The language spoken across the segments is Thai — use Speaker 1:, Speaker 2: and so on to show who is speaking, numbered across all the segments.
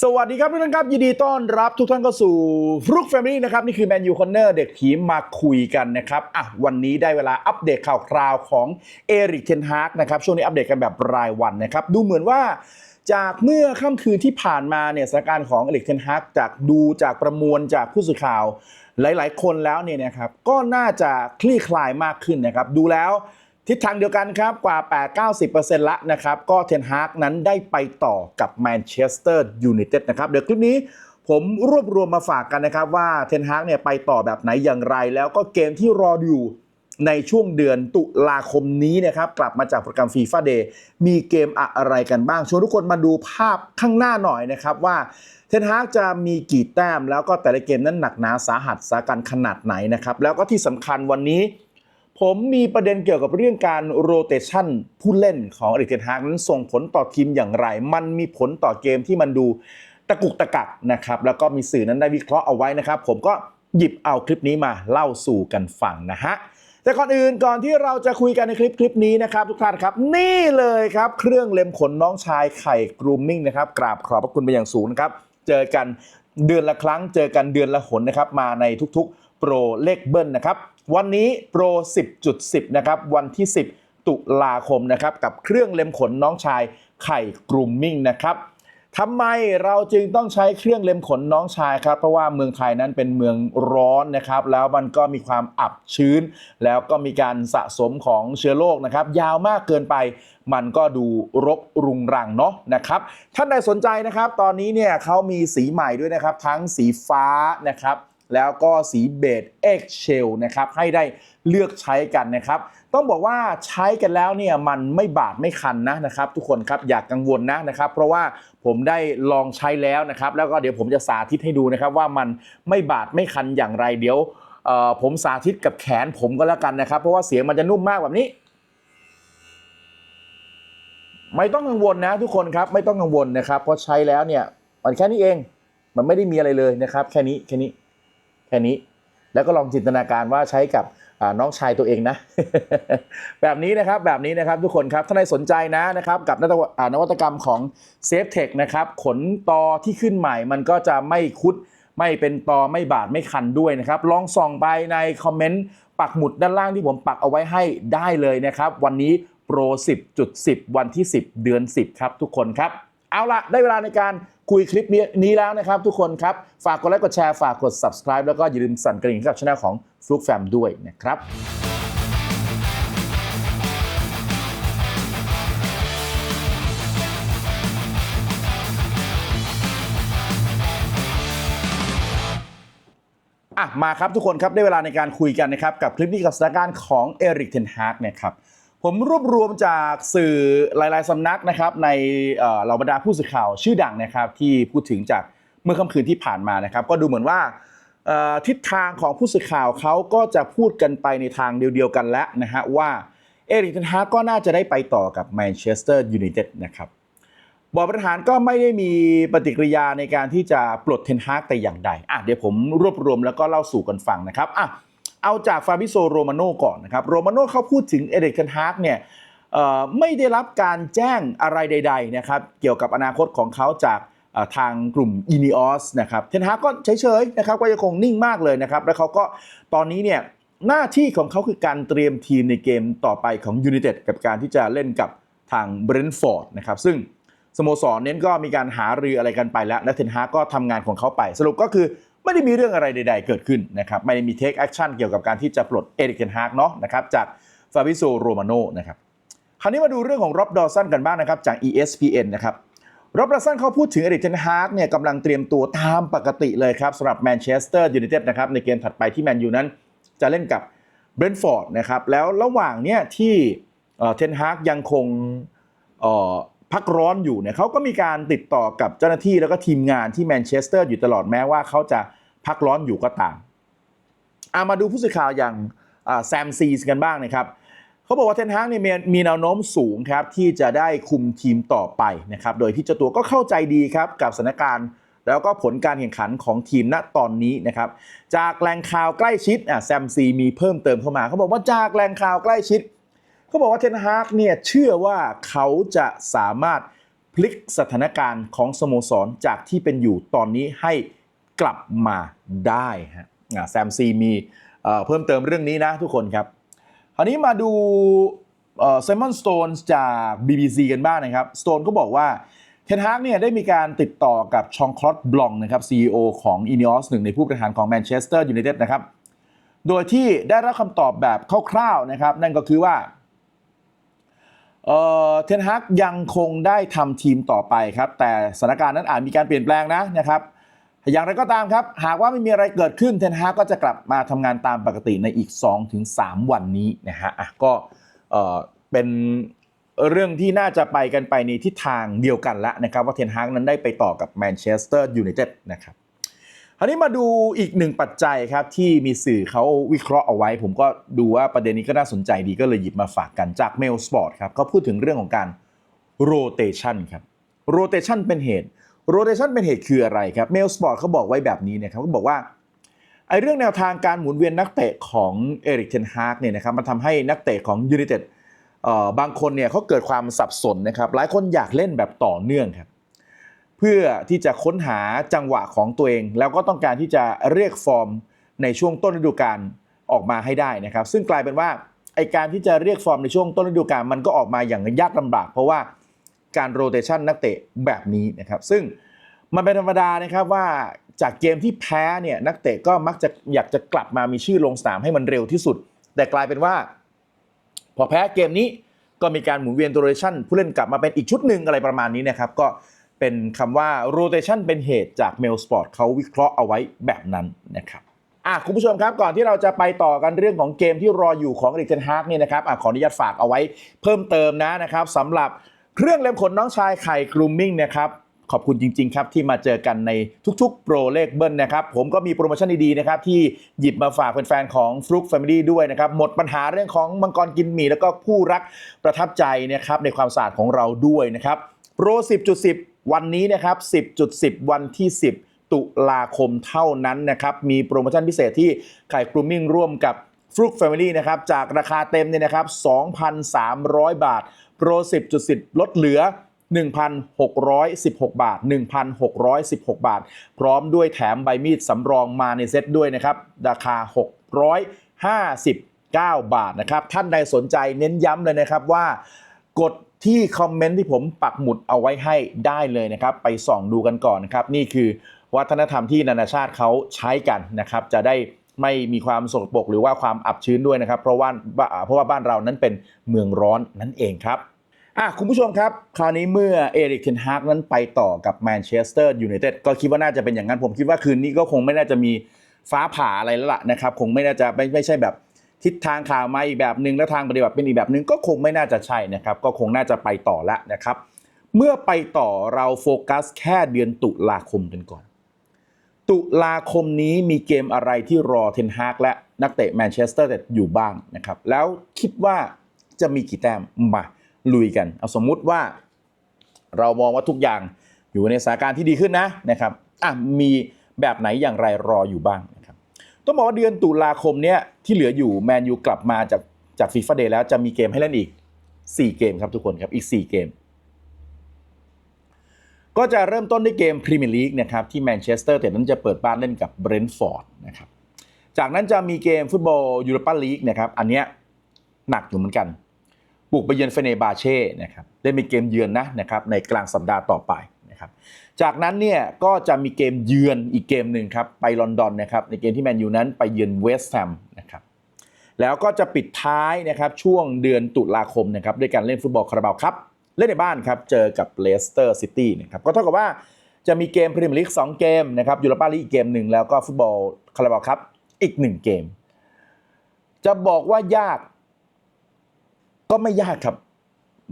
Speaker 1: สวัสดีครับทุกท่านครับ ยินดีต้อนรับทุกท่านเข้าสู่ฟลุกแฟมิลี่นะครับ นี่คือแมนยูคอนเนอร์เด็กผีมาคุยกันนะครับอะวันนี้ได้เวลาอัปเดตข่าวคราวของเอริกเทนฮากนะครับ ช่วงนี้อัปเดตกันแบบรายวันนะครับ ดูเหมือนว่าจากเมื่อค่ำคืนที่ผ่านมาเนี่ยสถานการณ์ของเอริกเทนฮากจากดูจากประมวลจากผู้สื่อข่าวหลาย ๆ คนแล้วเนี่ยนะครับก็น่าจะคลี่คลายมากขึ้นนะครับดูแล้ว ทิศทางเดียวกันครับกว่า 8-90%ละนะครับ ก็เทนฮากนั้นได้ไปต่อกับแมนเชสเตอร์ยูไนเต็ดนะครับ เดี๋ยวคลิปนี้ผมรวบรวมมาฝากกันนะครับ ว่าเทนฮากเนี่ยไปต่อแบบไหนอย่างไร แล้วก็เกมที่รออยู่ในช่วงเดือนตุลาคมนี้นะครับ กลับมาจากโปรแกรมฟีฟ่าเดย์มีเกมอะไรกันบ้างชวนทุกคนมาดูภาพข้างหน้าหน่อยนะครับว่าเทนฮากจะมีกี่แต้ม แล้วก็แต่ละเกมนั้นหนักหนาสาหัสสากันขนาดไหนนะครับแล้วก็ที่สำคัญวันนี้ ผมมีประเด็นเกี่ยวกับเรื่องการโรเตชันผู้เล่นของอริกเทนฮากนั้นส่งผลต่อทีมอย่างไร มันมีผลต่อเกมที่มันดูตะกุกตะกักนะครับ แล้วก็มีสื่อนั้นได้วิเคราะห์เอาไว้นะครับ ผมก็หยิบเอาคลิปนี้มาเล่าสู่กันฟังนะฮะ แต่ก่อนอื่นก่อนที่เราจะคุยกันในคลิปคลิปนี้นะครับ ทุกท่านครับนี่เลยครับ เครื่องเล็มขนน้องชายไข่กรูมมิ่งนะครับกราบขอบพระคุณเป็นอย่างสูงนะครับเจอกันเดือนละครั้ง เจอกันเดือนละหนนะครับมาในทุกๆโปรเลขเบิ้ลนะครับ วันนี้โปร 10.10 นะครับ วันที่ 10 ตุลาคมนะครับ กับเครื่องเล็มขนน้องชายไข่กรูมมิ่งนะครับทำไมเราจึงต้องใช้เครื่องเล็มขนน้องชายครับ เพราะว่าเมืองไทยนั้นเป็นเมืองร้อนนะครับ แล้วมันก็มีความอับชื้น แล้วก็มีการสะสมของเชื้อโรคนะครับ ยาวมากเกินไป มันก็ดูรกรุงรังเนาะนะครับ ท่านใดสนใจนะครับ ตอนนี้เนี่ยเขามีสีใหม่ด้วยนะครับ ทั้งสีฟ้านะครับ แล้วก็สีเบจเอ็กเชลนะครับให้ได้เลือกใช้กันนะครับ ต้องบอกว่าใช้กันแล้วเนี่ยมันไม่บาดไม่คันนะนะครับ ทุกคนครับอย่ากกังวลนะนะครับ เพราะว่าผมได้ลองใช้แล้วนะครับ แล้วก็เดี๋ยวผมจะสาธิตให้ดูนะครับว่ามันไม่บาดไม่คันอย่างไรเดี๋ยวผมสาธิตกับแขนผมก็แล้วกันนะครับ เพราะว่าเสียงมันจะนุ่มมากแบบนี้ไม่ต้องกังวลนะทุกคนครับไม่ต้องกังวลนะครับเพราะใช้แล้วเนี่ยมันแค่นี้เอง มันไม่ได้มีอะไรเลยนะครับ แค่นี้แค่นี้ ค่นี้ แล้วก็ลองจินตนาการว่าใช้กับน้องชายตัวเองนะ แบบนี้นะครับแบบนี้นะครับทุกคนครับถ้าใครสนใจนะนะครับกับนวัตอ่านวัตกรรมของ s a f e t e c h นะครับขนตอที่ขึ้นใหม่มันก็จะไม่คุดไม่เป็นตอไม่บาดไม่คันด้วยนะครับ ลองส่องไปในคอมเมนต์ปักหมุดด้านล่างที่ผมปักเอาไว้ให้ได้เลยนะครับ วันนี้โปร 10.10 วันที่ 10 เดือน 10 ครับทุกคนครับ เอาละได้เวลาในการ คุยคลิปนี้นี้แล้วนะครับทุกคนครับ ฝากกดไลค์กดแชร์ฝากกด subscribe แล้วก็อย่าลืมสั่นกระดิ่งให้กับช่องของฟลุกแฟมด้วยนะครับอะมาครับทุกคนครับได้เวลาในการคุยกันนะครับ กับคลิปนี้กับสถานการณ์ของเอริกเทนฮาร์กนะครับ ผมรวบรวมจากสื่อหลาย ๆสำนักนะครับในเหล่าบรรดาผู้สื่อข่าวชื่อดังนะครับที่พูดถึงจากเมื่อค่ำคืนที่ผ่านมานะครับ ก็ดูเหมือนว่าทิศทางของผู้สื่อข่าวเขาก็จะพูดกันไปในทางเดียวกันแล้วนะฮะว่าเอริกเทนฮากก็น่าจะได้ไปต่อกับแมนเชสเตอร์ยูไนเต็ดนะครับบอร์ดบริหารก็ไม่ได้มีปฏิกิริยาในการที่จะปลดเทนฮากแต่อย่างใดอะเดี๋ยวผมรวบรวมแล้วก็เล่าสู่กันฟังนะครับอะ เอาจากฟาบิโซโรมาโน่ก่อนนะครับโรมาโน่เขาพูดถึงเอเดกเทนฮากเนี่ยไม่ได้รับการแจ้งอะไรใดๆนะครับเกี่ยวกับอนาคตของเขาจากทางกลุ่มอีนิออสนะครับเทนฮากก็เฉยๆนะครับก็ยังคงนิ่งมากเลยนะครับ แล้วเขาก็ตอนนี้เนี่ยหน้าที่ของเขาคือการเตรียมทีมในเกมต่อไปของยูไนเต็ดกับการที่จะเล่นกับทางเบรนท์ฟอร์ดนะครับซึ่งสโมสรเน้นก็มีการหารืออะไรกันไปแล้วและเทนฮากก็ทำงานของเขาไป สรุปก็คือ ไม่ได้มีเรื่องอะไรใด ๆ เกิดขึ้นนะครับไม่ได้มีเทคแอคชั่นเกี่ยวกับการที่จะปลดเอริกเทนฮากเนาะนะครับจากฟาบิโซโรมาโนนะครับคราวนี้มาดูเรื่องของร็อบดอสันกันบ้างนะครับจาก ESPN นะครับร็อบดอสันเขาพูดถึงเอริกเทนฮากเนี่ยกำลังเตรียมตัวตามปกติเลยครับสำหรับแมนเชสเตอร์ยูไนเต็ดนะครับในเกมถัดไปที่แมนยูนั้น จะเล่นกับเบรนท์ฟอร์ดนะครับแล้วระหว่างเนี่ยที่เทนฮากยังคงเพักร้อนอยู่เนี่ยเขาก็มีการติดต่อกับเจ้าหน้าที่แล้วก็ทีมงานที่แมนเชสเตอร์อยู่ตลอดแม้ว่าเขาจะพักร้อนอยู่ก็ตามอามาดูผู้สื่อข่าวอย่างแซมซีสกันบ้างนะครับเขาบอกว่าเทนฮากเนี่ยมีมีแนวโน้มสูงครับที่จะได้คุมทีมต่อไปนะครับโดยที่เจ้าตัวก็เข้าใจดีครับกับสถานการณ์แล้วก็ผลการแข่งขันของทีมณตอนนี้นะครับจากแหล่งข่าวใกล้ชิดอะแซมซีมีเพิ่มเติมเข้ามาเขาบอกว่าจากแหล่งข่าวใกล้ชิด เขาบอกว่าเทนฮากเนี่ยเชื่อว่าเขาจะสามารถพลิกสถานการณ์ของสโมสรจากที่เป็นอยู่ตอนนี้ให้กลับมาได้ฮะแซมซีมีเอ่อเพิ่มเติมเรื่องนี้นะทุกคนครับ คราวนี้มาดูไซมอนสโตนจาก BBC กันบ้างนะครับสโตนก็บอกว่าเทนฮากเนี่ยได้มีการติดต่อกับชองคลอตบลองนะครับ CEO ของ Ineos หนึ่งในผู้บริหารของแมนเชสเตอร์ยูไนเต็ดนะครับ โดยที่ได้รับคำตอบแบบคร่าวๆนะครับ นั่นก็คือว่า เอ่อเทนฮากยังคงได้ทำทีมต่อไปครับ แต่สถานการณ์นั้นอาจมีการเปลี่ยนแปลงนะนะครับอย่างไรก็ตามครับ หากว่าไม่มีอะไรเกิดขึ้นเทนฮากก็จะกลับมาทำงานตามปกติในอีก 2-3 วันนี้นะฮะอะก็เอ่อเป็นเรื่องที่น่าจะไปกันไปในทิศทางเดียวกันแล้วนะครับ ว่าเทนฮากนั้นได้ไปต่อกับแมนเชสเตอร์ยูไนเต็ดนะครับ ราวนี้มาดูอีกหนึ่งปัจจัยครับที่มีสื่อเขาวิเคราะห์เอาไว้ ผมก็ดูว่าประเด็นนี้ก็น่าสนใจดีก็เลยหยิบมาฝากกันจากเมลสปอร์ตครับก็พูดถึงเรื่องของการโรเตชันครับโรเตชันเป็นเหตุโรเตชันเป็นเหตุคืออะไรครับเมลสปอร์ตเขาบอกไว้แบบนี้นะครับเขาบอกว่าไอ้เรื่องแนวทางการหมุนเวียนนักเตะของเอริกเทนฮากเนี่ยนะครับมันทำให้นักเตะของยูไนเต็ดบางคนเนี่ยเขาเกิดความสับสนนะครับหลายคนอยากเล่นแบบต่อเนื่องครับ พื่อที่จะค้นหาจังหวะของตัวเอง แล้วก็ต้องการที่จะเรียกฟอร์มในช่วงต้นฤดูกาลออกมาให้ได้นะครับ ซึ่งกลายเป็นว่าไอการที่จะเรียกฟอร์มในช่วงต้นฤดูกาลมันก็ออกมาอย่างยากลำบาก เพราะว่าการโรเตชันนักเตะแบบนี้นะครับ ซึ่งมันเป็นธรรมดานะครับว่าจากเกมที่แพ้เนี่ยนักเตะก็มักจะอยากจะกลับมามีชื่อลงสนามให้มันเร็วที่สุด แต่กลายเป็นว่า พอแพ้เกมนี้ก็มีการหมุนเวียนโรเตชันผู้เล่นกลับมาเป็นอีกชุดหนึ่งอะไรประมาณนี้นะครับ ก็ เป็นคำว่า rotation เป็นเหตุจาก Mail Sport เขาวิเคราะห์เอาไว้แบบนั้นนะครับอะคุณผู้ชมครับก่อนที่เราจะไปต่อกันเรื่องของเกมที่รออยู่ของริกเทนฮากเนี่ยนะครับอะขออนุญาตฝากเอาไว้เพิ่มเติมนะนะครับสำหรับเครื่องเล็มขนน้องชายไข่กรูมมิ่งนะครับขอบคุณจริง ๆ ครับ ที่มาเจอกันในทุกๆ โปรเลขเบิ้ลนะครับ ผมก็มีโปรโมชั่นดี ๆ นะครับ ที่หยิบมาฝากแฟนๆของฟลุกแฟมิลี่ด้วยนะครับ หมดปัญหาเรื่องของมังกรกินหมี่แล้วก็คู่รักประทับใจนะครับในความสะอาดของเราด้วยนะครับโปร 10.10 วันนี้นะครับ 10.10 วันที่ 10 ตุลาคมเท่านั้นนะครับ มีโปรโมชั่นพิเศษที่ไข่กรูมมิ่งร่วมกับฟลุกแฟมิลี่นะครับ จากราคาเต็มเนี่ยนะครับ 2,300 บาท โปร 10.10 ลดเหลือ 1,616 บาท 1,616 บาท พร้อมด้วยแถมใบมีดสำรองมาในเซ็ตด้วยนะครับ ราคา 659บาทนะครับ ท่านใดสนใจเน้นย้ำเลยนะครับว่ากด ที่คอมเมนต์ที่ผมปักหมุดเอาไว้ให้ได้เลยนะครับ ไปส่องดูกันก่อนนะครับ นี่คือวัฒนธรรมที่นานาชาติเขาใช้กันนะครับ จะได้ไม่มีความสกปรกหรือว่าความอับชื้นด้วยนะครับ เพราะว่าเพราะว่าบ้านเรานั้นเป็นเมืองร้อนนั่นเองครับอะคุณผู้ชมครับ คราวนี้เมื่อเอริกเทนฮากนั้นไปต่อกับแมนเชสเตอร์ยูไนเต็ดก็คิดว่าน่าจะเป็นอย่างนั้นผมคิดว่าคืนนี้ก็คงไม่น่าจะมีฟ้าผ่าอะไรแล้วล่ะนะครับ คงไม่น่าจะไม่ไม่ใช่แบบ ทิศทางข่าวมาอีกแบบหนึ่งแล้วทางปฏิบัติเป็นอีกแบบหนึ่งก็คงไม่น่าจะใช่นะครับ ก็คงน่าจะไปต่อแล้วนะครับ เมื่อไปต่อเราโฟกัสแค่เดือนตุลาคมกันก่อน ตุลาคมนี้มีเกมอะไรที่รอเทนฮากและนักเตะแมนเชสเตอร์อยู่บ้างนะครับ แล้วคิดว่าจะมีกี่แต้มมาลุยกัน เอาสมมุติว่า เรามองว่าทุกอย่างอยู่ในสถานการณ์ที่ดีขึ้นนะนะครับอะมีแบบไหนอย่างไรรออยู่บ้าง ต้องบอกว่าเดือนตุลาคมเนี้ยที่เหลืออยู่แมนยูกลับมาจากจากฟีฟ่าเดย์แล้วจะมีเกมให้เล่นอีก 4 เกมครับทุกคนครับอีก 4 เกม ก็จะเริ่มต้นด้วยเกมพรีเมียร์ลีกนะครับที่แมนเชสเตอร์แต่นั้นจะเปิดบ้านเล่นกับเบรนท์ฟอร์ดนะครับจากนั้นจะมีเกมฟุตบอลยูโรปาลีกนะครับอันเนี้ยหนักอยู่เหมือนกัน บุกไปเยือนเฟเนบาเช่นะครับได้มีเกมเยือนนะนะครับในกลางสัปดาห์ต่อไป นะครับ จากนั้นเนี่ยก็จะมีเกมเยือนอีกเกมหนึ่งครับไปลอนดอนนะครับในเกมที่แมนยูนั้นไปเยือนเวสต์แฮมนะครับแล้วก็จะปิดท้ายนะครับช่วงเดือนตุลาคมนะครับด้วยการเล่นฟุตบอลคาราบาวครับเล่นในบ้านครับเจอกับเลสเตอร์ซิตี้นะครับก็เท่ากับว่าจะมีเกมพรีเมียร์ลีก2เกมนะครับยูโรปาลีกอีกเกมหนึ่งแล้วก็ฟุตบอลคาราบาวครับอีก 1 เกม จะบอกว่ายากก็ไม่ยากครับ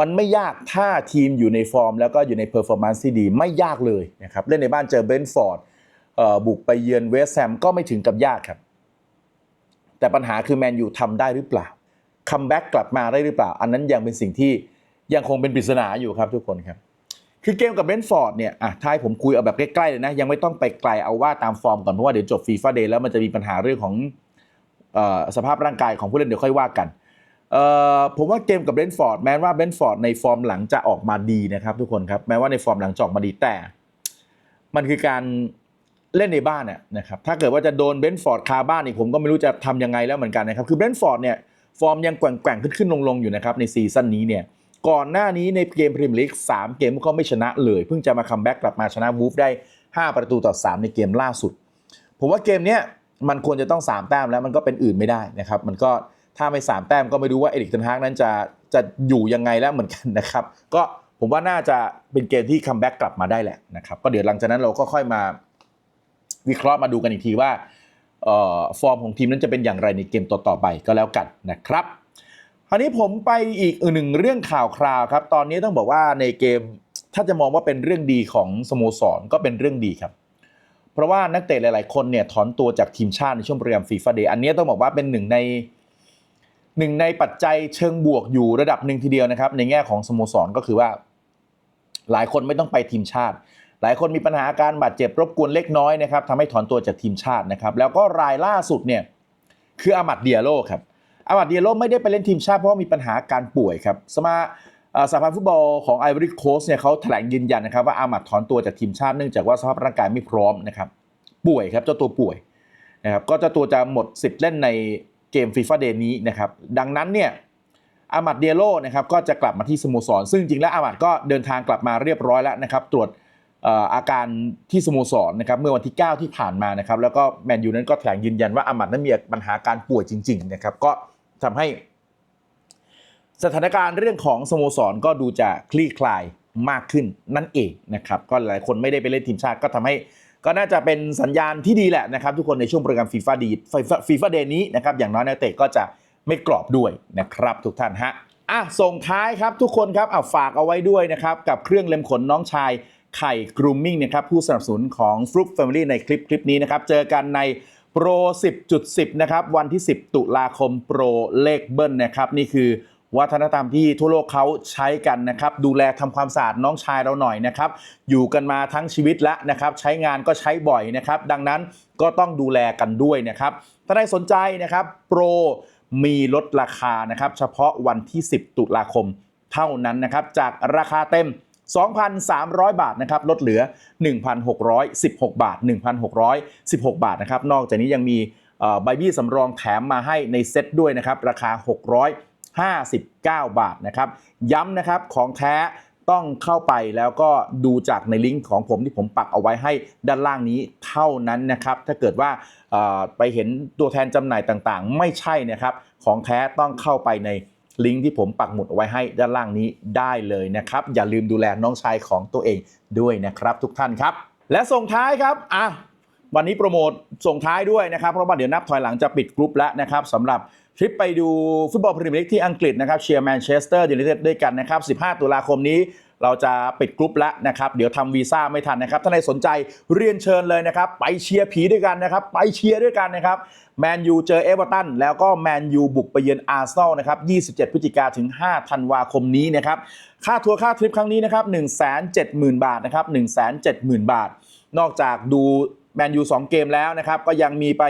Speaker 1: มันไม่ยากถ้าทีมอยู่ในฟอร์ม แล้วก็อยู่ในเพอร์ฟอร์แมนซ์ที่ดีไม่ยากเลยนะครับเล่นในบ้านเจอเบนท์ฟอร์ดบุกไปเยือนเวสต์แฮมก็ไม่ถึงกับยากครับ แต่ปัญหาคือแมนยูทำได้หรือเปล่าคัมแบ็กกลับมาได้หรือเปล่า อันนั้นยังเป็นสิ่งที่ยังคงเป็นปริศนาอยู่ครับทุกคนครับ คือเกมกับเบนท์ฟอร์ดเนี่ยอะท้ายผมคุยเอาแบบใกล้ๆเลยนะ ยังไม่ต้องไปไกลเอาว่าตามฟอร์มก่อน เพราะว่าเดี๋ยวจบฟีฟ่าเดย์แล้วมันจะมีปัญหาเรื่องของออสภาพร่างกายของผู้เล่นเดี๋ยวค่อยว่ากัน ผมว่าเกมกับเบนท์ฟอร์ดแม้ว่าเบนท์ฟอร์ดในฟอร์มหลังจะออกมาดีนะครับ ทุกคนครับแม้ว่าในฟอร์มหลังจะออกมาดีแต่ มันคือการเล่นในบ้านน่ะนะครับถ้าเกิดว่าจะโดนเบนท์ฟอร์ดคาบ้านอีกผมก็ไม่รู้จะทำยังไงแล้วเหมือนกันนะครับคือเบนท์ฟอร์ดเนี่ยฟอร์มยังแกว่งๆขึ้นๆลงๆอยู่นะครับในซีซั่นนี้เนี่ยก่อนหน้านี้ในเกมพรีเมียร์ลีก3เกมก็ไม่ชนะเลย เพิ่งจะมาคัมแบ็กกลับมาชนะวูฟได้ 5 ประตูต่อ 3 ในเกมล่าสุด ผมว่าเกมเนี้ยมันควรจะต้อง 3 แต้มแล้วมันก็เป็นอื่นไม่ได้นะครับมันก็ ถ้าไม่3แต้มก็ไม่รู้ว่าเอริกเทนฮากนั้นจะจะอยู่ยังไงแล้วเหมือนกันนะครับ ก็ผมว่าน่าจะเป็นเกมที่คัมแบ็กกลับมาได้แหละนะครับก็เดี๋ยวหลังจากนั้นเราก็ค่อยมาวิเคราะห์มาดูกันอีกทีว่าออฟอร์มของทีมนั้นจะเป็นอย่างไรในเกมต่อๆไปก็แล้วกันนะครับคราวนี้ผมไปอีกหนึ่งเรื่องข่าวคราวครับ ตอนนี้ต้องบอกว่าในเกมถ้าจะมองว่าเป็นเรื่องดีของสโมสรก็เป็นเรื่องดีครับ เพราะว่านักเตะหลาย ๆ คนเนี่ยถอนตัวจากทีมชาติในช่วงโปรแกรมฟีฟ่าเดย์อันนี้ต้องบอกว่าเป็นหนึ่งใน หนึ่งในปัจจัยเชิงบวกอยู่ระดับหนึ่งทีเดียวนะครับ ในแง่ของสโมสรก็คือว่า หลายคนไม่ต้องไปทีมชาติ หลายคนมีปัญหาอาการบาดเจ็บรบกวนเล็กน้อยนะครับทำให้ถอนตัวจากทีมชาตินะครับ แล้วก็รายล่าสุดเนี่ยคืออามัดเดียโลครับอามัดเดียโลไม่ได้ไปเล่นทีมชาติเพราะว่ามีปัญหาการป่วยครับสมาเอ่อสหพันธ์ฟุตบอลของไอวอรี่โคสเนี่ยเขาแถลงยืนยันนะครับว่าอามัดถอนตัวจากทีมชาติเนื่องจากว่าสภาพร่างกายไม่พร้อมนะครับป่วยครับเจ้าตัวป่วยนะครับก็เจ้าตัวจะหมดสิทธิ์เล่นใน กมฟีฟ่าเดย์นี้นะครับ ดังนั้นเนี่ยอามัดเดียโลนะครับก็จะกลับมาที่สโมสร ซึ่งจริงแล้วอามัดก็เดินทางกลับมาเรียบร้อยแล้วนะครับ ตรวจอาการที่สโมสรนะครับเมื่อวันที่ 9 ที่ผ่านมานะครับ แล้วก็แมนยูนั้นก็แถลงยืนยันว่าอามัดนั้นมีปัญหาการป่วยจริง ๆ นะครับ ก็ทำให้ สถานการณ์เรื่องของสโมสรก็ดูจะคลี่คลายมากขึ้นนั่นเองนะครับ ก็หลายคนไม่ได้ไปเล่นทีมชาติก็ทำให้ ก็น่าจะเป็นสัญญาณที่ดีแหละนะครับ ทุกคนในช่วงโปรแกรมฟีฟ่าดีฟีฟ่าเดย์นี้นะครับอย่างน้อยนักเตะก็จะไม่กรอบด้วยนะครับ ทุกท่านฮะอะส่งท้ายครับทุกคนครับอะฝากเอาไว้ด้วยนะครับกับเครื่องเล็มขนน้องชายไข่กรูมมิ่งนะครับผู้สนับสนุนของฟลุกแฟมิลี่ในคลิปคลิปนี้นะครับเจอกันในโปร 10.10 นะครับ วันที่ 10 ตุลาคมโปรเลขเบิ้ลนะครับ นี่คือ วัฒนธรรมที่ทั่วโลกเขาใช้กันนะครับ ดูแลทำความสะอาดน้องชายเราหน่อยนะครับ อยู่กันมาทั้งชีวิตแล้วนะครับ ใช้งานก็ใช้บ่อยนะครับ ดังนั้นก็ต้องดูแลกันด้วยนะครับ ถ้าใครสนใจนะครับ โปรมีลดราคานะครับ เฉพาะวันที่ 10 ตุลาคมเท่านั้นนะครับ จากราคาเต็ม 2,300 บาทนะครับ ลดเหลือ 1,616 บาท 1,616 บาทนะครับ นอกจากนี้ยังมีใบบี้สำรองแถมมาให้ในเซ็ตด้วยนะครับ ราคา 59 บาทนะครับ ย้ำนะครับของแท้ต้องเข้าไปแล้วก็ดูจากในลิงก์ของผมที่ผมปักเอาไว้ให้ด้านล่างนี้เท่านั้นนะครับ ถ้าเกิดว่าไปเห็นตัวแทนจำหน่ายต่างๆ ไม่ใช่นะครับ ของแท้ต้องเข้าไปในลิงก์ที่ผมปักหมุดเอาไว้ให้ด้านล่างนี้ได้เลยนะครับ อย่าลืมดูแลน้องชายของตัวเองด้วยนะครับ ทุกท่านครับ และส่งท้ายครับอะวันนี้โปรโมทส่งท้ายด้วยนะครับ เพราะว่าเดี๋ยวนับถอยหลังจะปิดกรุ๊ปแล้วนะครับสำหรับ ทริปไปดูฟุตบอลพรีเมียร์ลีกที่อังกฤษนะครับเชียร์แมนเชสเตอร์ยูไนเต็ดด้วยกันนะครับ 15 ตุลาคมนี้เราจะปิดกรุ๊ปแล้วนะครับ เดี๋ยวทำวีซ่าไม่ทันนะครับ ถ้าใครสนใจเรียนเชิญเลยนะครับ ไปเชียร์ผีด้วยกันนะครับ ไปเชียร์ด้วยกันนะครับแมนยูเจอเอเวอร์ตันแล้วก็แมนยูบุกไปเยือนอาร์เซนอลนะครับ 27 พฤศจิกาถึง 5 ธันวาคมนี้นะครับ ค่าทัวร์ค่าทริปครั้งนี้นะครับ 170,000 บาทนะครับ 170,000 บาท นอกจากดูแมนยู2เกมแล้วนะครับ ก็ยังมีไป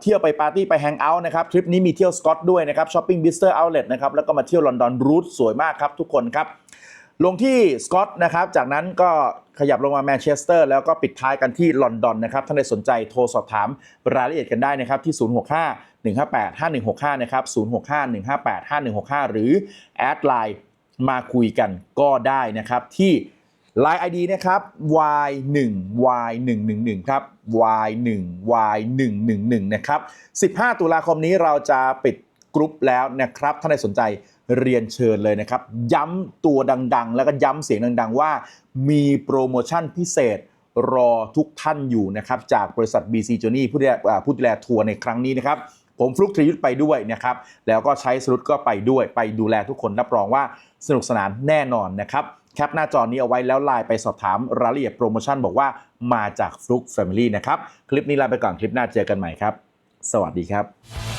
Speaker 1: เที่ยวไปปาร์ตี้ไปแฮงเอาท์นะครับ ทริปนี้มีเที่ยวสกอตด้วยนะครับช้อปปิ้งบิสเตอร์เอาท์เลทนะครับ แล้วก็มาเที่ยวลอนดอนรูทสวยมากครับทุกคนครับ ลงที่สกอตนะครับ จากนั้นก็ขยับลงมาแมนเชสเตอร์แล้วก็ปิดท้ายกันที่ลอนดอนนะครับ ท่านใดสนใจโทรสอบถามรายละเอียดกันได้นะครับที่ 065 158 5165 นะครับ 065 158 5165 หรือแอดไลน์มาคุยกันก็ได้นะครับที่ Line ID นะครับ y1 y111 ครับ y1 y111 นะครับ 15 ตุลาคมนี้เราจะปิดกรุ๊ปแล้วนะครับท่านใดสนใจเรียนเชิญเลยนะครับ ย้ำตัวดัง ๆ แล้วก็ย้ำเสียงดัง ๆ ว่ามีโปรโมชั่นพิเศษรอทุกท่านอยู่นะครับ จากบริษัท BC Journey ผู้ดูแลอ่ผู้ดูแลทัวร์ในครั้งนี้นะครับ ผมฟลุกทรยุทธไปด้วยนะครับ แล้วก็ใช้สรุปก็ไปด้วยไปดูแลทุกคนรับรองว่าสนุกสนานแน่นอนนะครับ แคปหน้าจอนี้เอาไว้แล้วไลน์ไปสอบถามรายละเอียดโปรโมชั่นบอกว่ามาจากฟลุกแฟมิลี่นะครับ คลิปนี้ลาไปก่อนคลิปหน้าเจอกันใหม่ครับ สวัสดีครับ